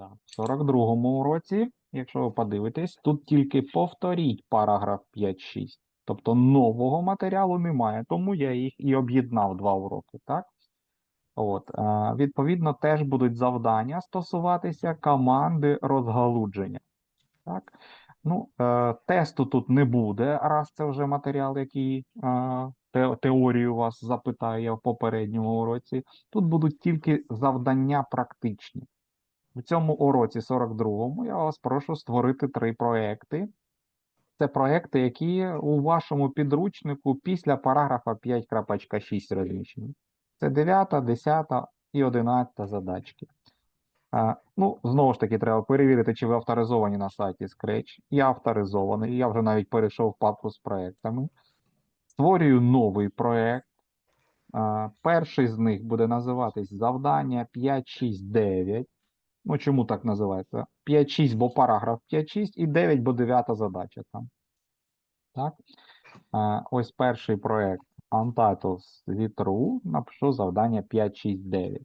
Да. В 42-му уроці, якщо ви подивитесь, тут тільки повторіть параграф 5-6. Тобто нового матеріалу немає, тому я їх і об'єднав два уроки, так? От, е, відповідно, теж будуть завдання стосуватися команди розгалудження. Так? Ну, е, тесту тут не буде, раз це вже матеріал, який е, те- теорію вас запитаю я в попередньому уроці. Тут будуть тільки завдання практичні. В цьому уроці 42-му я вас прошу створити три проекти. Це проекти, які у вашому підручнику після параграфа 5.6 розміщені. Це 9, 10 і 11 задачки. А, ну, знову ж таки, треба перевірити, чи ви авторизовані на сайті Scratch. Я авторизований, я вже навіть перейшов в папку з проектами. Створюю новий проект. А, перший з них буде називатись завдання 569. Ну, чому так називається? 5.6, бо параграф 5.6 і 9, бо 9 задача там. Так? А, ось перший проект Untitled Vітру. Напишу завдання 569.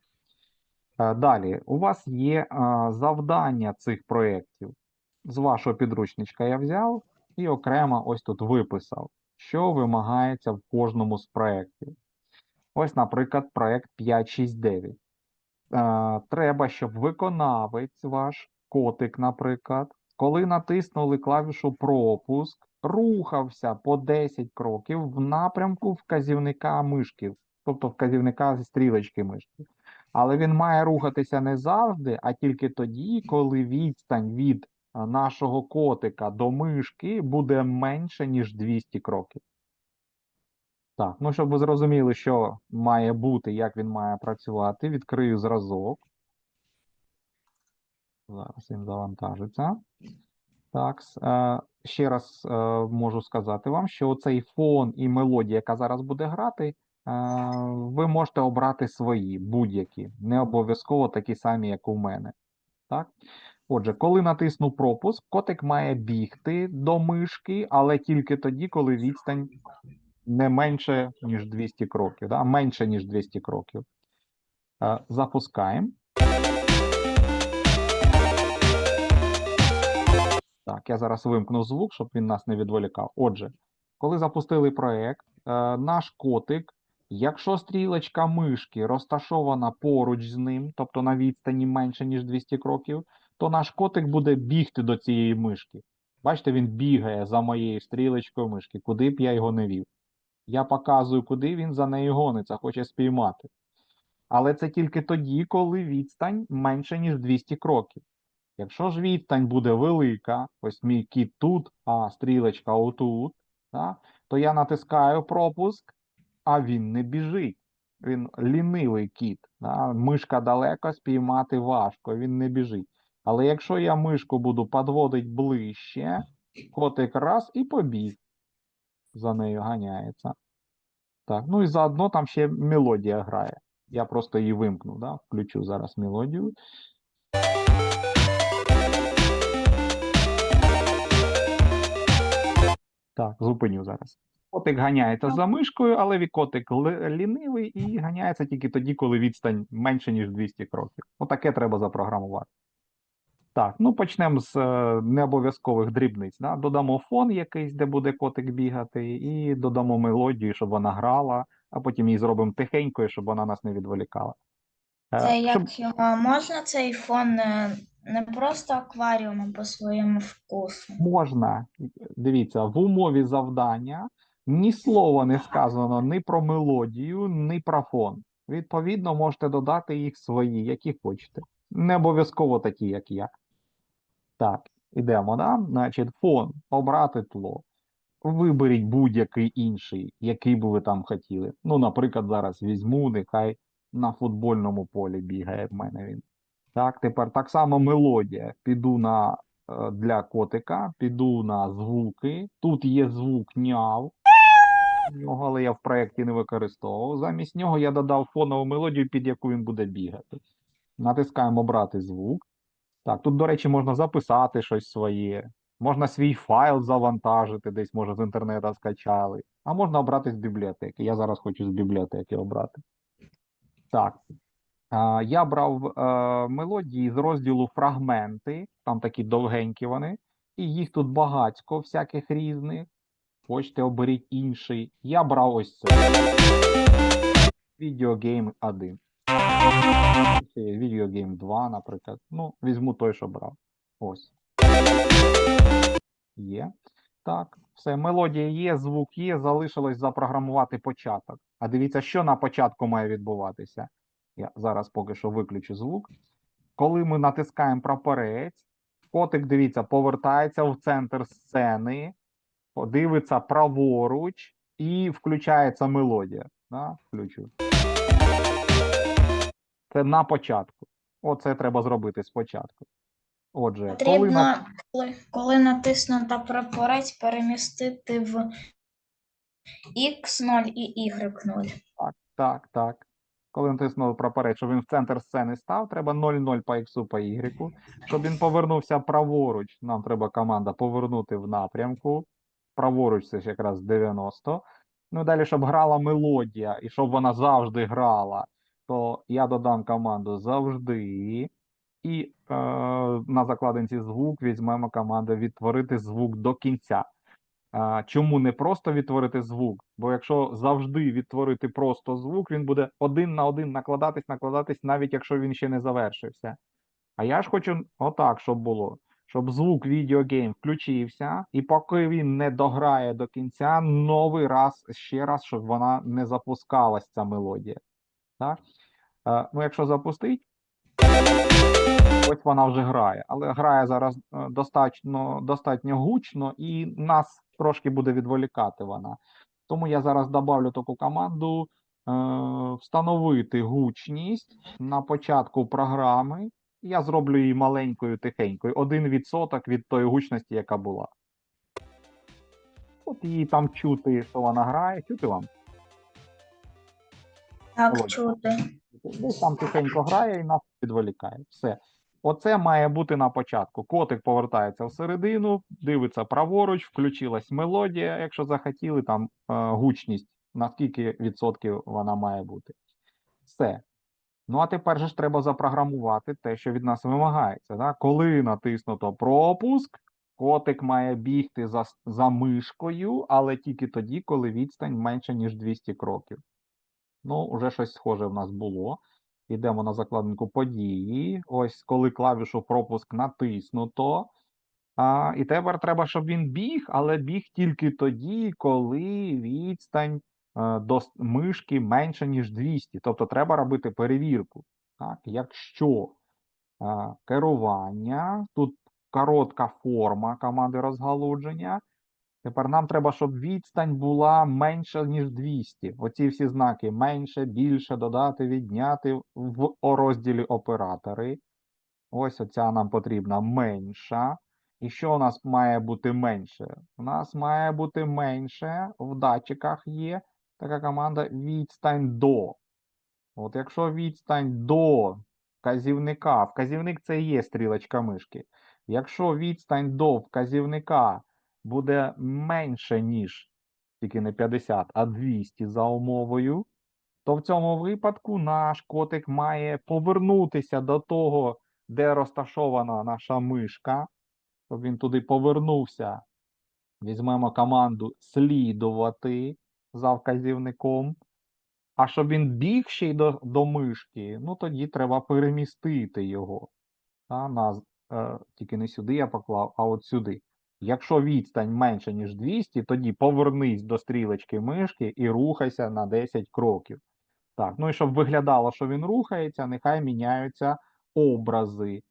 Е, Далі, у вас є е, завдання цих проєктів. З вашого підручничка я взяв і окремо ось тут виписав, що вимагається в кожному з проєктів. Ось, наприклад, проєкт 569. Е, Треба, щоб виконавець ваш, котик, наприклад, коли натиснули клавішу пропуск, рухався по 10 кроків в напрямку вказівника мишки, тобто вказівника зі стрілочки мишки. Але він має рухатися не завжди, а тільки тоді, коли відстань від нашого котика до мишки буде менше, ніж 200 кроків. Так, ну щоб ви зрозуміли, що має бути, як він має працювати, відкрию зразок. Зараз він завантажиться. Так, е, ще раз е, можу сказати вам, що цей фон і мелодія, яка зараз буде грати, е, ви можете обрати свої, будь-які, не обов'язково такі самі, як у мене. Так? Отже, коли натисну пропуск, котик має бігти до мишки, але тільки тоді, коли відстань не менше, ніж 200 кроків, да? менше, ніж 200 кроків. Е, Запускаємо. Так, я зараз вимкну звук, щоб він нас не відволікав. Отже, коли запустили проект, е, наш котик, якщо стрілочка мишки розташована поруч з ним, тобто на відстані менше, ніж 200 кроків, то наш котик буде бігти до цієї мишки. Бачите, він бігає за моєю стрілочкою мишки, куди б я його не вів. Я показую, куди він за нею гониться, хоче спіймати. Але це тільки тоді, коли відстань менше, ніж 200 кроків. Якщо ж відстань буде велика, ось мій кіт тут, а стрілочка отут, да, то я натискаю пропуск, а він не біжить. Він лінивий кіт. Да, мишка далеко, спіймати важко, він не біжить. Але якщо я мишку буду підводити ближче, котик раз і побіг. За нею ганяється. Так, ну і заодно там ще мелодія грає. Я просто її вимкну, да? включу зараз мелодію. Так, зупиню зараз. Котик ганяється за мишкою, але котик лінивий і ганяється тільки тоді, коли відстань менше, ніж 200 кроків. Отаке треба запрограмувати. Так, ну почнемо з е, необов'язкових дрібниць. Да? Додамо фон якийсь, де буде котик бігати, і додамо мелодію, щоб вона грала, а потім її зробимо тихенькою, щоб вона нас не відволікала. Е, Це щоб- як його можна цей фон е, не просто акваріумом по своєму вкусу. Можна. Дивіться, в умові завдання ні слова не сказано ні про мелодію, ні про фон. Відповідно, можете додати їх свої, які хочете. Не обов'язково такі, як я. Так, ідемо, да? Значить, фон, обрати тло. Виберіть будь-який інший, який би ви там хотіли. Ну, наприклад, зараз візьму, нехай на футбольному полі бігає в мене він. Так, тепер так само мелодія. Піду на е, для котика, піду на звуки. Тут є звук няв. Нього, але я в проєкті не використовував. Замість нього я додав фонову мелодію, під яку він буде бігати. Натискаємо обрати звук. Так, тут, до речі, можна записати щось своє. Можна свій файл завантажити, десь, може, з інтернету скачали. А можна обрати з бібліотеки. Я зараз хочу з бібліотеки обрати. Так. Я брав е, мелодії з розділу фрагменти, там такі довгенькі вони, і їх тут багатько всяких різних. Хочете, оберіть інший. Я брав ось це. Відеогейм 1. Є Відеогейм 2, наприклад. Ну, візьму той, що брав. Ось. Є. Так, все, мелодія є, звук є, залишилось запрограмувати початок. А дивіться, що на початку має відбуватися. Я зараз поки що виключу звук. Коли ми натискаємо прапорець, котик, дивіться, повертається в центр сцени, дивиться праворуч і включається мелодія. Да? Включу. Це на початку. Оце треба зробити спочатку. Отже, коли на... Потрібно, коли, коли натиснуто прапорець, перемістити в X0 і Y0. Так, так, так. Коли натиснули прапорець, щоб він в центр сцени став, треба 0-0 по X, по Y. Щоб він повернувся праворуч, нам треба команда повернути в напрямку. Праворуч це ж якраз 90. Ну, і далі, щоб грала мелодія, і щоб вона завжди грала, то я додам команду завжди. І е, на закладинці звук візьмемо команду відтворити звук до кінця. А, Чому не просто відтворити звук? Бо якщо завжди відтворити просто звук, він буде один на один накладатись, накладатись, навіть якщо він ще не завершився. А я ж хочу отак, щоб було. Щоб звук відеогейм включився, і поки він не дограє до кінця, новий раз ще раз, щоб вона не запускалась, ця мелодія. Так? Е, ну, якщо запустить, ось вона вже грає. Але грає зараз е, достатньо, достатньо гучно, і нас трошки буде відволікати вона. Тому я зараз добавлю таку команду е, встановити гучність на початку програми. Я зроблю її маленькою тихенькою, 1% від тої гучності, яка була. От її там чути, що вона грає, чути вам. Так, чути. Десь там тихенько грає і нас відволікає. Все. Оце має бути на початку. Котик повертається всередину, дивиться праворуч, включилась мелодія, якщо захотіли, там е, гучність, на скільки відсотків вона має бути. Все. Ну, а тепер же ж треба запрограмувати те, що від нас вимагається. Да? Коли натиснуто пропуск, котик має бігти за, за мишкою, але тільки тоді, коли відстань менше, ніж 200 кроків. Ну, вже щось схоже в нас було. Йдемо на закладинку події. Ось коли клавішу пропуск натиснуто. А, і тепер треба, щоб він біг, але біг тільки тоді, коли відстань е, до мишки менше, ніж 200. Тобто треба робити перевірку. Так? Якщо е, керування, тут коротка форма команди розгалудження. Тепер нам треба, щоб відстань була менша, ніж 200. Оці всі знаки менше, більше, додати, відняти в розділі оператори. Ось оця нам потрібна менша. І що у нас має бути менше? У нас має бути менше, в датчиках є така команда відстань до. От якщо відстань до вказівника, вказівник це є стрілочка мишки. Якщо відстань до вказівника буде менше, ніж тільки не 50, а 200 за умовою, то в цьому випадку наш котик має повернутися до того, де розташована наша мишка, щоб він туди повернувся. Візьмемо команду слідувати за вказівником. А щоб він біг ще й до, до мишки, ну тоді треба перемістити його. Та, на, е, тільки не сюди я поклав, а от сюди. Якщо відстань менше, ніж 200, тоді повернись до стрілочки мишки і рухайся на 10 кроків. Так, ну і щоб виглядало, що він рухається, нехай міняються образи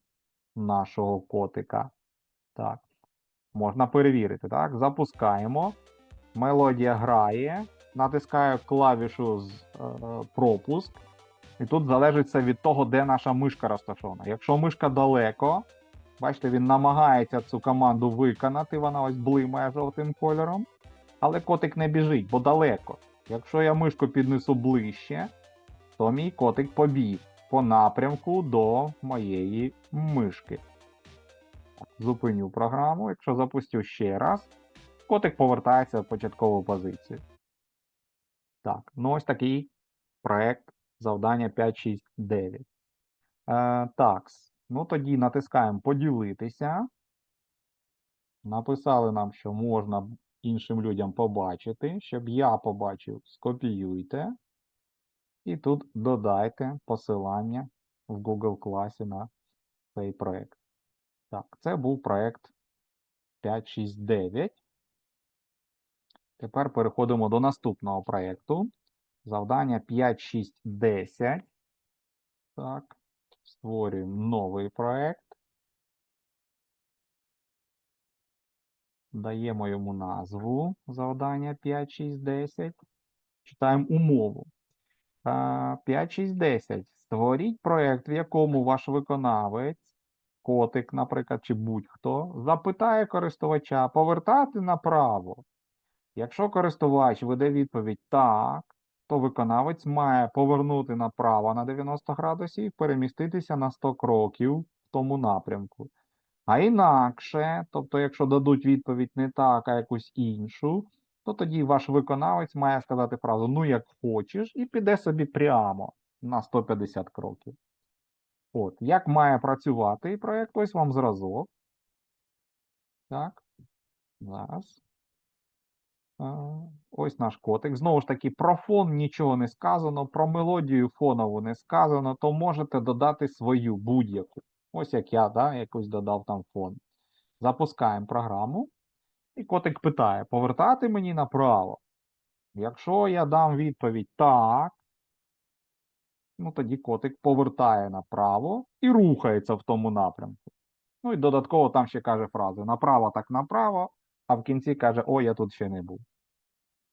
нашого котика. Так, можна перевірити. Так, запускаємо. Мелодія грає. Натискаю клавішу з е, пропуск. І тут залежить це від того, де наша мишка розташована. Якщо мишка далеко, бачите, він намагається цю команду виконати, вона ось блимає жовтим кольором. Але котик не біжить, бо далеко. Якщо я мишку піднесу ближче, то мій котик побіг по напрямку до моєї мишки. Зупиню програму. Якщо запустю ще раз, котик повертається в початкову позицію. Так, ну ось такий проект завдання 5, 6, 9. Е, так, ну тоді натискаємо поділитися. Написали нам, що можна іншим людям побачити. Щоб я побачив, скопіюйте. І тут додайте посилання в Google класі на цей проект. Так, це був проект 569. Тепер переходимо до наступного проєкту. Завдання 5610. Так, створюємо новий проект. Даємо йому назву завдання 5610. Читаємо умову. А, 5610. Створіть проект, в якому ваш виконавець, котик, наприклад, чи будь-хто, запитає користувача повертати направо. Якщо користувач виде відповідь так, то виконавець має повернути направо на 90 градусів і переміститися на 100 кроків в тому напрямку. А інакше, тобто, якщо дадуть відповідь не так, а якусь іншу, то тоді ваш виконавець має сказати фразу ну як хочеш, і піде собі прямо на 150 кроків. От, як має працювати проєкт, ось вам зразок. Так, зараз. Ось наш котик. Знову ж таки, про фон нічого не сказано, про мелодію фонову не сказано, то можете додати свою будь-яку. Ось як я, да, якось додав там фон. Запускаємо програму. І котик питає: повертати мені направо? Якщо я дам відповідь так, ну тоді котик повертає направо і рухається в тому напрямку. Ну і додатково там ще каже фразу: направо так направо, а в кінці каже, о, я тут ще не був.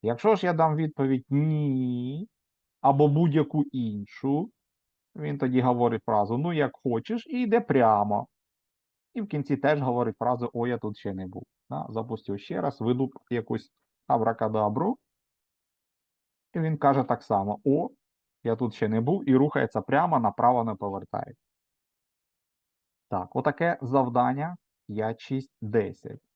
Якщо ж я дам відповідь ні, або будь-яку іншу, він тоді говорить фразу ну як хочеш, і йде прямо. І в кінці теж говорить фразу О, я тут ще не був. Да? Запустив ще раз, виду якусь абракадабру. І він каже так само: О, я тут ще не був, і рухається прямо, направо не повертає. Так, отаке завдання 5, 6, 10.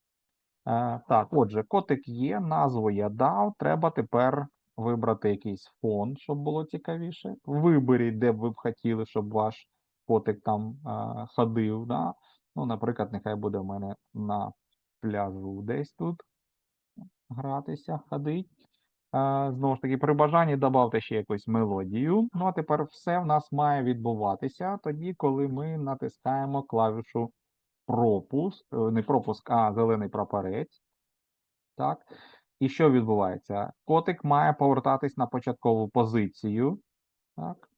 Е, так, отже, котик є, назву я дав. Треба тепер вибрати якийсь фон, щоб було цікавіше. Виберіть, де б ви б хотіли, щоб ваш котик там е, ходив. Да? Ну, наприклад, нехай буде в мене на пляжу десь тут гратися, ходить. Е, Знову ж таки, при бажанні додавте ще якусь мелодію. Ну, а тепер все в нас має відбуватися тоді, коли ми натискаємо клавішу пропуск, е, не пропуск, а зелений прапорець. Так. І що відбувається? Котик має повертатись на початкову позицію. Так.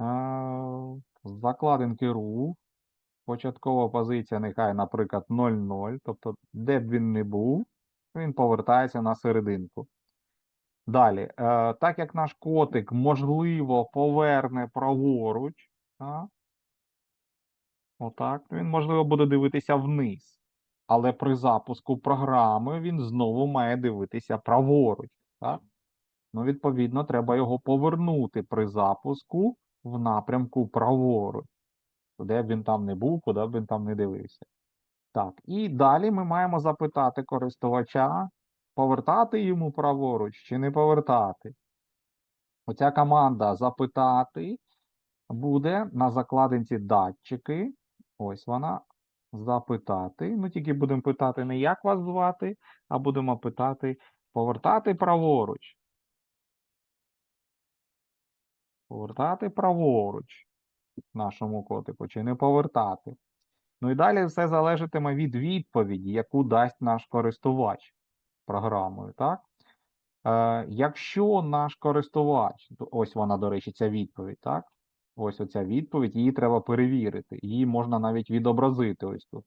Е, Закладинки рух. Початкова позиція, нехай, наприклад, 0,0. Тобто, де б він не був, він повертається на серединку. Далі, е, так як наш котик, можливо, поверне праворуч, так, отак, він, можливо, буде дивитися вниз. Але при запуску програми він знову має дивитися праворуч. Так? Ну, відповідно, треба його повернути при запуску в напрямку праворуч. Де б він там не був, куди б він там не дивився. Так, і далі ми маємо запитати користувача, повертати йому праворуч чи не повертати. Оця команда запитати буде на закладинці датчики. Ось вона. Запитати. Ну, тільки будемо питати не як вас звати, а будемо питати повертати праворуч. Повертати праворуч нашому котику, чи не повертати. Ну і далі все залежатиме від відповіді, яку дасть наш користувач програмою, так? Е, якщо наш користувач, ось вона, до речі, ця відповідь, так? Ось оця відповідь, її треба перевірити. Її можна навіть відобразити ось тут.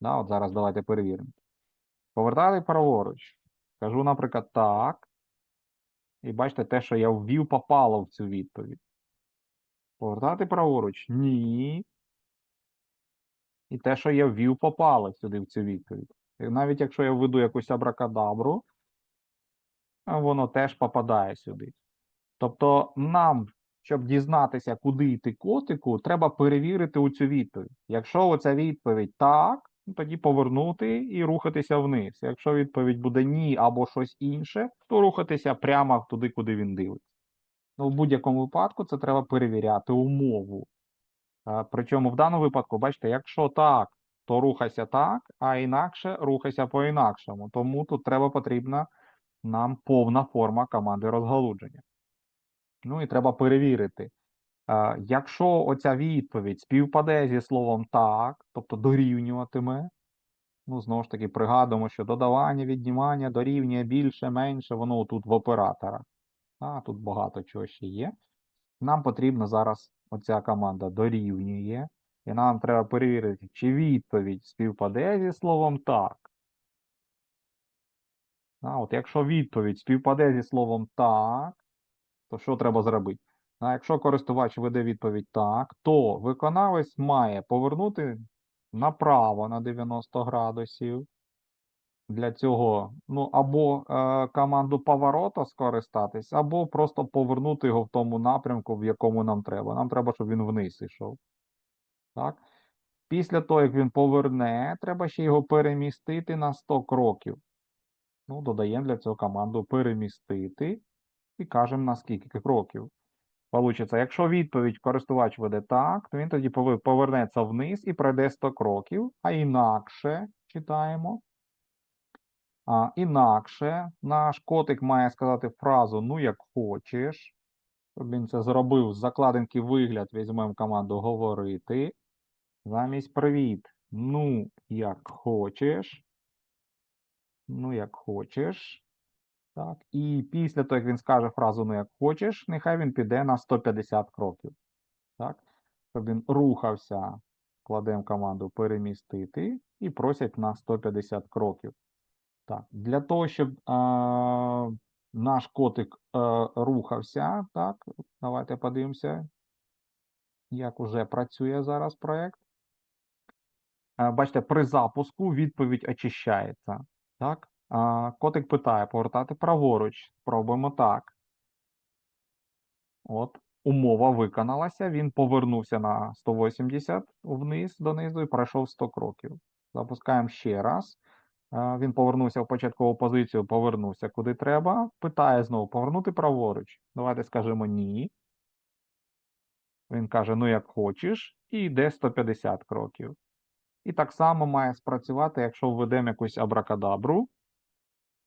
Да, от зараз давайте перевіримо. Повертати праворуч. Кажу, наприклад, так. І бачите, те, що я ввів, попало в цю відповідь. Повертати праворуч? Ні. І те, що я ввів, попало сюди в цю відповідь. І навіть якщо я введу якусь абракадабру, воно теж попадає сюди. Тобто нам, щоб дізнатися, куди йти котику, треба перевірити у цю відповідь. Якщо оця відповідь так, ну, тоді повернути і рухатися вниз. Якщо відповідь буде ні або щось інше, то рухатися прямо туди, куди він дивиться. Ну, в будь-якому випадку це треба перевіряти умову. Е, Причому в даному випадку, бачите, якщо так, то рухайся так, а інакше рухайся по-інакшому. Тому тут треба потрібна нам повна форма команди розгалудження. Ну і треба перевірити. Якщо оця відповідь співпаде зі словом так, тобто дорівнюватиме, ну знову ж таки пригадуємо, що додавання, віднімання дорівнює більше, менше, воно тут в оператора. А тут багато чого ще є. Нам потрібна зараз оця команда дорівнює, і нам треба перевірити, чи відповідь співпаде зі словом так. А, от якщо відповідь співпаде зі словом так, то що треба зробити? А якщо користувач веде відповідь так, то виконавець має повернути направо на 90 градусів. Для цього, ну, або е, команду поворота скористатись, або просто повернути його в тому напрямку, в якому нам треба. Нам треба, щоб він вниз ішов. Так? Після того, як він поверне, треба ще його перемістити на 100 кроків. Ну, додаємо для цього команду перемістити і кажемо на скільки кроків. Получиться, якщо відповідь користувач веде так, то він тоді повернеться вниз і пройде 100 кроків, а інакше читаємо. А, інакше наш котик має сказати фразу ну як хочеш. Щоб він це зробив з закладинки вигляд, візьмемо команду говорити. Замість привіт. Ну, як хочеш. Ну, як хочеш. Так. І після того, як він скаже фразу ну як хочеш, нехай він піде на 150 кроків. Так. Щоб він рухався, кладемо команду перемістити і просять на 150 кроків. Так, для того, щоб а, наш котик е, рухався, так, давайте подивимося, як уже працює зараз проект. Е, бачите, при запуску відповідь очищається. Так? Котик питає повертати праворуч. Спробуємо так. От, умова виконалася, він повернувся на 180 вниз донизу і пройшов 100 кроків. Запускаємо ще раз. Він повернувся в початкову позицію, повернувся куди треба. Питає знову повернути праворуч. Давайте скажемо ні. Він каже, ну як хочеш, і йде 150 кроків. І так само має спрацювати, якщо введемо якусь абракадабру.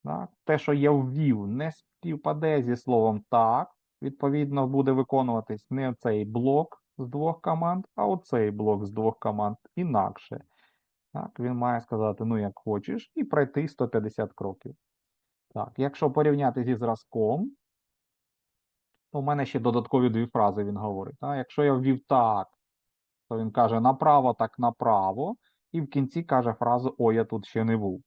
Так? Те, що я ввів, не співпаде зі словом так. Відповідно, буде виконуватись не цей блок з двох команд, а оцей блок з двох команд інакше. Так, він має сказати, ну як хочеш, і пройти 150 кроків. Так, якщо порівняти зі зразком, то в мене ще додаткові дві фрази він говорить. Так? Якщо я ввів так, то він каже направо, так направо, і в кінці каже фразу О, я тут ще не був.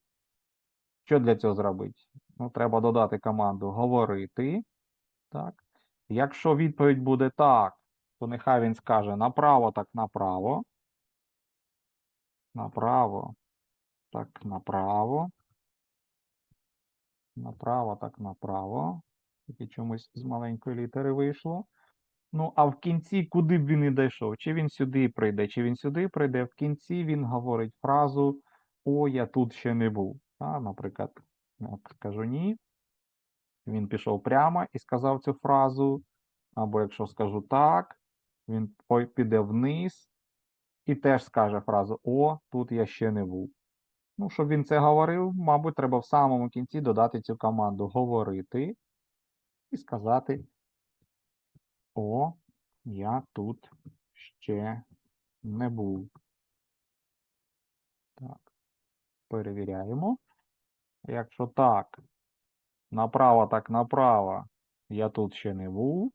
Що для цього зробити? Ну, треба додати команду говорити. Так. Якщо відповідь буде так, то нехай він скаже направо, так направо. Направо, так направо. Направо, так направо. Тільки чомусь з маленької літери вийшло. Ну, а в кінці, куди б він і дійшов? Чи він сюди прийде, чи він сюди прийде, в кінці він говорить фразу О, я тут ще не був. А, наприклад, от скажу ні. Він пішов прямо і сказав цю фразу. Або якщо скажу так, він піде вниз і теж скаже фразу О, тут я ще не був. Ну, щоб він це говорив, мабуть, треба в самому кінці додати цю команду говорити і сказати О, я тут ще не був. Так, перевіряємо. Якщо так, направо, так направо, я тут ще не був.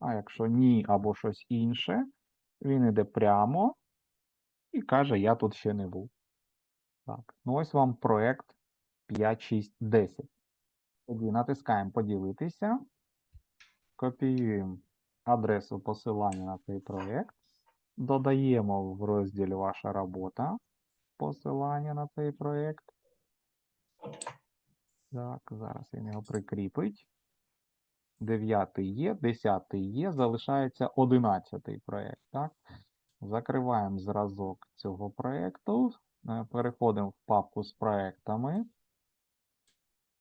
А якщо ні або щось інше, він іде прямо і каже, я тут ще не був. Так, ну ось вам проект 5, 6, 10. Тоді натискаємо поділитися, копіюємо адресу посилання на цей проект, додаємо в розділі Ваша робота посилання на цей проект. Так, зараз він його прикріпить. Дев'ятий є, десятий є, залишається одинадцятий проект. Так? Закриваємо зразок цього проекту, е, переходимо в папку з проектами.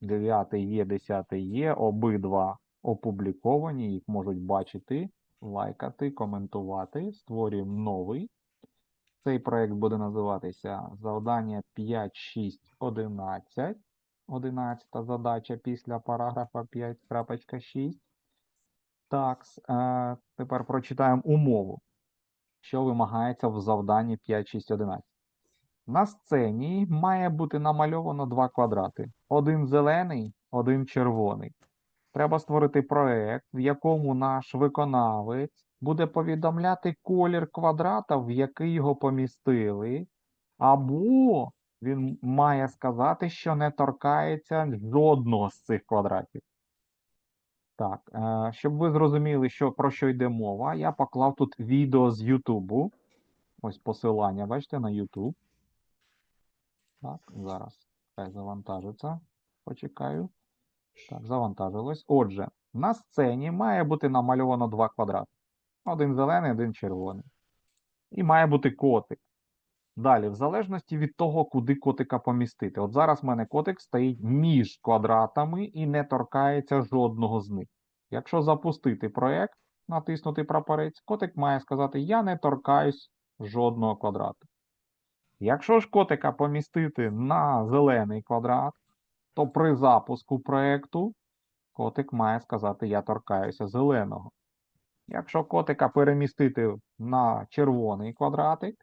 Дев'ятий є, десятий є, обидва опубліковані, їх можуть бачити лайкати, коментувати. Створюємо новий. Цей проект буде називатися Завдання 5, 6, 11. 11 задача після параграфа 5.6. Так, е, тепер прочитаємо умову, що вимагається в завданні 5, 6, 11. На сцені має бути намальовано два квадрати: один зелений, один червоний. Треба створити проект, в якому наш виконавець буде повідомляти колір квадрата, в який його помістили, або він має сказати, що не торкається жодного з цих квадратів. Так, е, щоб ви зрозуміли, що, про що йде мова, я поклав тут відео з Ютубу. Ось посилання, бачите, на YouTube. Так, зараз хай завантажиться. Почекаю. Так, завантажилось. Отже, на сцені має бути намальовано два квадрати. Один зелений, один червоний. І має бути котик. Далі, в залежності від того, куди котика помістити. От зараз в мене котик стоїть між квадратами і не торкається жодного з них. Якщо запустити проєкт, натиснути прапорець, котик має сказати: Я не торкаюсь жодного квадрату. Якщо ж котика помістити на зелений квадрат, то при запуску проєкту котик має сказати Я торкаюся зеленого. Якщо котика перемістити на червоний квадратик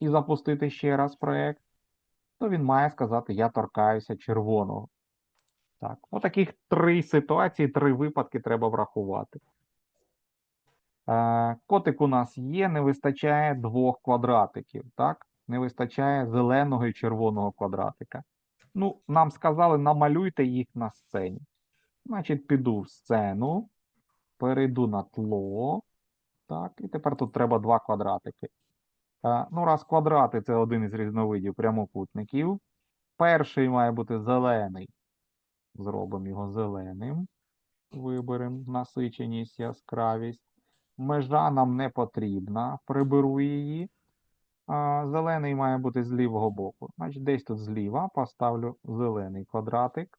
і запустити ще раз проєкт, то він має сказати Я торкаюся червоного. Так, отаких три ситуації, три випадки треба врахувати. Е, Котик у нас є, не вистачає двох квадратиків, так? Не вистачає зеленого і червоного квадратика. Ну, нам сказали, намалюйте їх на сцені. Значить, піду в сцену, перейду на тло. Так, і тепер тут треба два квадратики. Е, Ну, раз квадрати це один із різновидів прямокутників. Перший має бути зелений. Зробимо його зеленим. Виберемо насиченість, яскравість. Межа нам не потрібна, приберу її. А, зелений має бути з лівого боку. Значить, десь тут зліва поставлю зелений квадратик.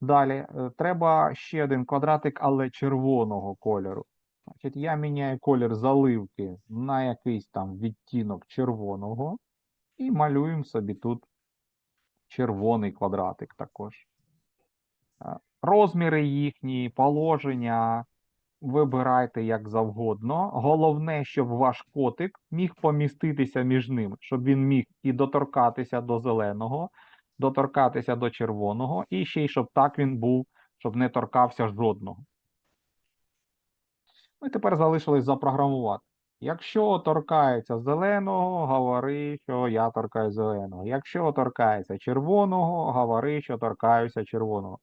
Далі, е, треба ще один квадратик, але червоного кольору. Значить, я міняю колір заливки на якийсь там відтінок червоного і малюємо собі тут червоний квадратик також. Е, Розміри їхні, положення вибирайте як завгодно. Головне, щоб ваш котик міг поміститися між ними, щоб він міг і доторкатися до зеленого, доторкатися до червоного, і ще й щоб так він був, щоб не торкався жодного. Ну і тепер залишилось запрограмувати. Якщо торкається зеленого, говори, що я торкаю зеленого. Якщо торкається червоного, говори, що торкаюся червоного.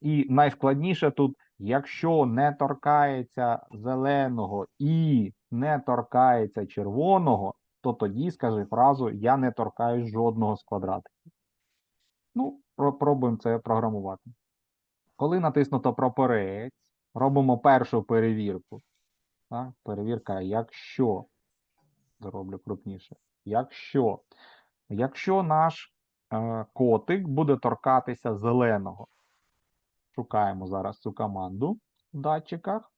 І найскладніше тут, якщо не торкається зеленого і не торкається червоного, то тоді скажи фразу Я не торкаюсь жодного з квадратиків. Ну, про- пробуємо це програмувати. Коли натиснуто прапорець, робимо першу перевірку. Так? Перевірка, якщо. Зроблю крупніше. Якщо. Якщо наш е, котик буде торкатися зеленого. Шукаємо зараз цю команду в датчиках.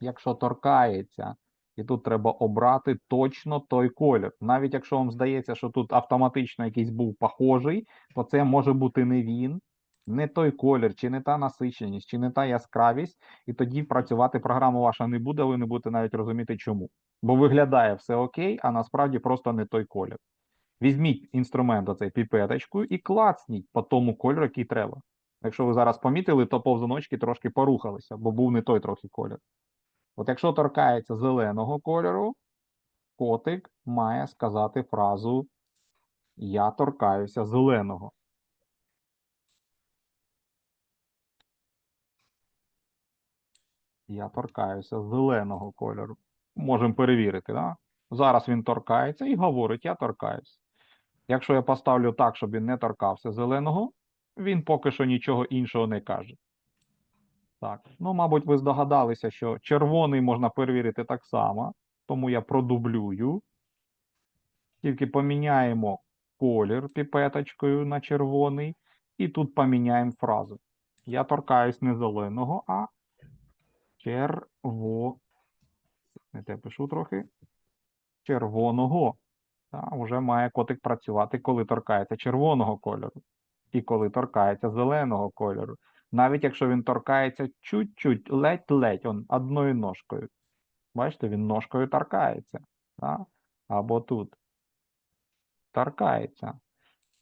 Якщо торкається, і тут треба обрати точно той колір. Навіть якщо вам здається, що тут автоматично якийсь був похожий, то це може бути не він, не той колір, чи не та насиченість, чи не та яскравість, і тоді працювати програма ваша не буде, ви не будете навіть розуміти чому. Бо виглядає все окей, а насправді просто не той колір. Візьміть інструмент оцей піпеточку і клацніть по тому кольору, який треба. Якщо ви зараз помітили, то повзуночки трошки порухалися, бо був не той трохи колір. От якщо торкається зеленого кольору, котик має сказати фразу Я торкаюся зеленого. Я торкаюся зеленого кольору. Можемо перевірити, да? Зараз він торкається і говорить, я торкаюсь. Якщо я поставлю так, щоб він не торкався зеленого, він поки що нічого іншого не каже. Так, ну, мабуть, ви здогадалися, що червоний можна перевірити так само, тому я продублюю. Тільки поміняємо колір піпеточкою на червоний, і тут поміняємо фразу. Я торкаюсь не зеленого, а червоного. Не те пишу трохи. Червоного. Та, вже має котик працювати, коли торкається червоного кольору. І коли торкається зеленого кольору. Навіть якщо він торкається чуть-чуть, ледь-ледь, он одною ножкою. Бачите, він ножкою торкається. Так? Або тут. Торкається.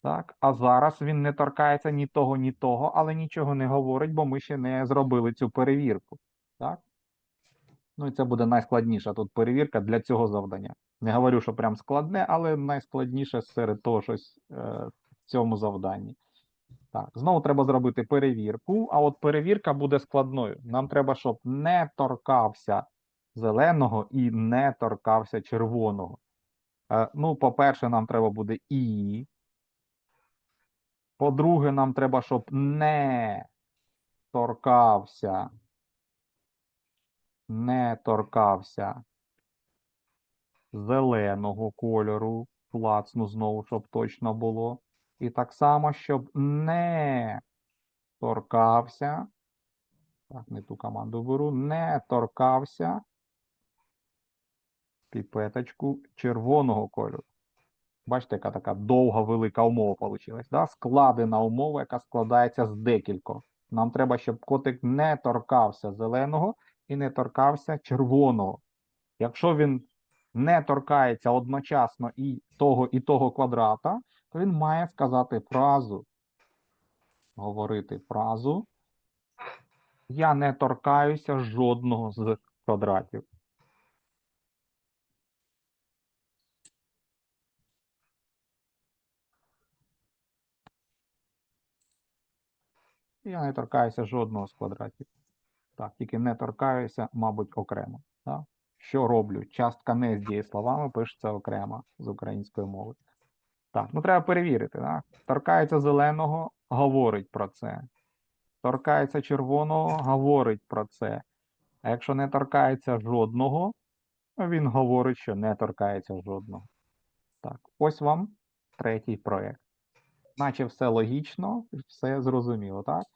Так, а зараз він не торкається ні того, ні того, але нічого не говорить, бо ми ще не зробили цю перевірку. Так? Ну і це буде найскладніша тут перевірка для цього завдання. Не говорю, що прям складне, але найскладніше серед того щось е, в цьому завданні. Так, знову треба зробити перевірку, а от перевірка буде складною. Нам треба, щоб не торкався зеленого і не торкався червоного. Е, ну, по-перше, нам треба буде і. По-друге, нам треба, щоб не торкався. Не торкався зеленого кольору. Клацну знову, щоб точно було. І так само, щоб не торкався. Так, не ту команду беру. Не торкався піпеточку червоного кольору. Бачите, яка така довга велика умова вийшла. Да? Складена умова, яка складається з декількох. Нам треба, щоб котик не торкався зеленого і не торкався червоного. Якщо він не торкається одночасно і того, і того квадрата, то він має сказати фразу. Говорити фразу. Я не торкаюся жодного з квадратів. Я не торкаюся жодного з квадратів. Так, тільки не торкаюся, мабуть, окремо. Так? Що роблю? Частка не з дієсловами пишеться окремо з української мови. Так, ну треба перевірити. Так? Торкається зеленого, говорить про це. Торкається червоного, говорить про це. А якщо не торкається жодного, він говорить, що не торкається жодного. Так, ось вам третій проєкт. Наче все логічно, все зрозуміло, так?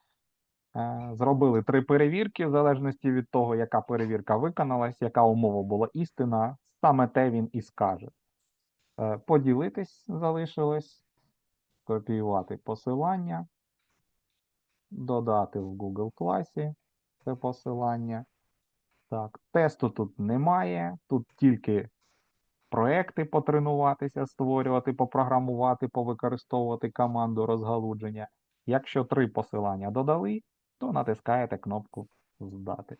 Е, Зробили три перевірки, в залежності від того, яка перевірка виконалась, яка умова була істина, саме те він і скаже. Е, Поділитись залишилось, копіювати посилання, додати в Google класі це посилання. Так, тесту тут немає, тут тільки проекти потренуватися, створювати, попрограмувати, повикористовувати команду розгалудження. Якщо три посилання додали, то натискаєте кнопку Здати.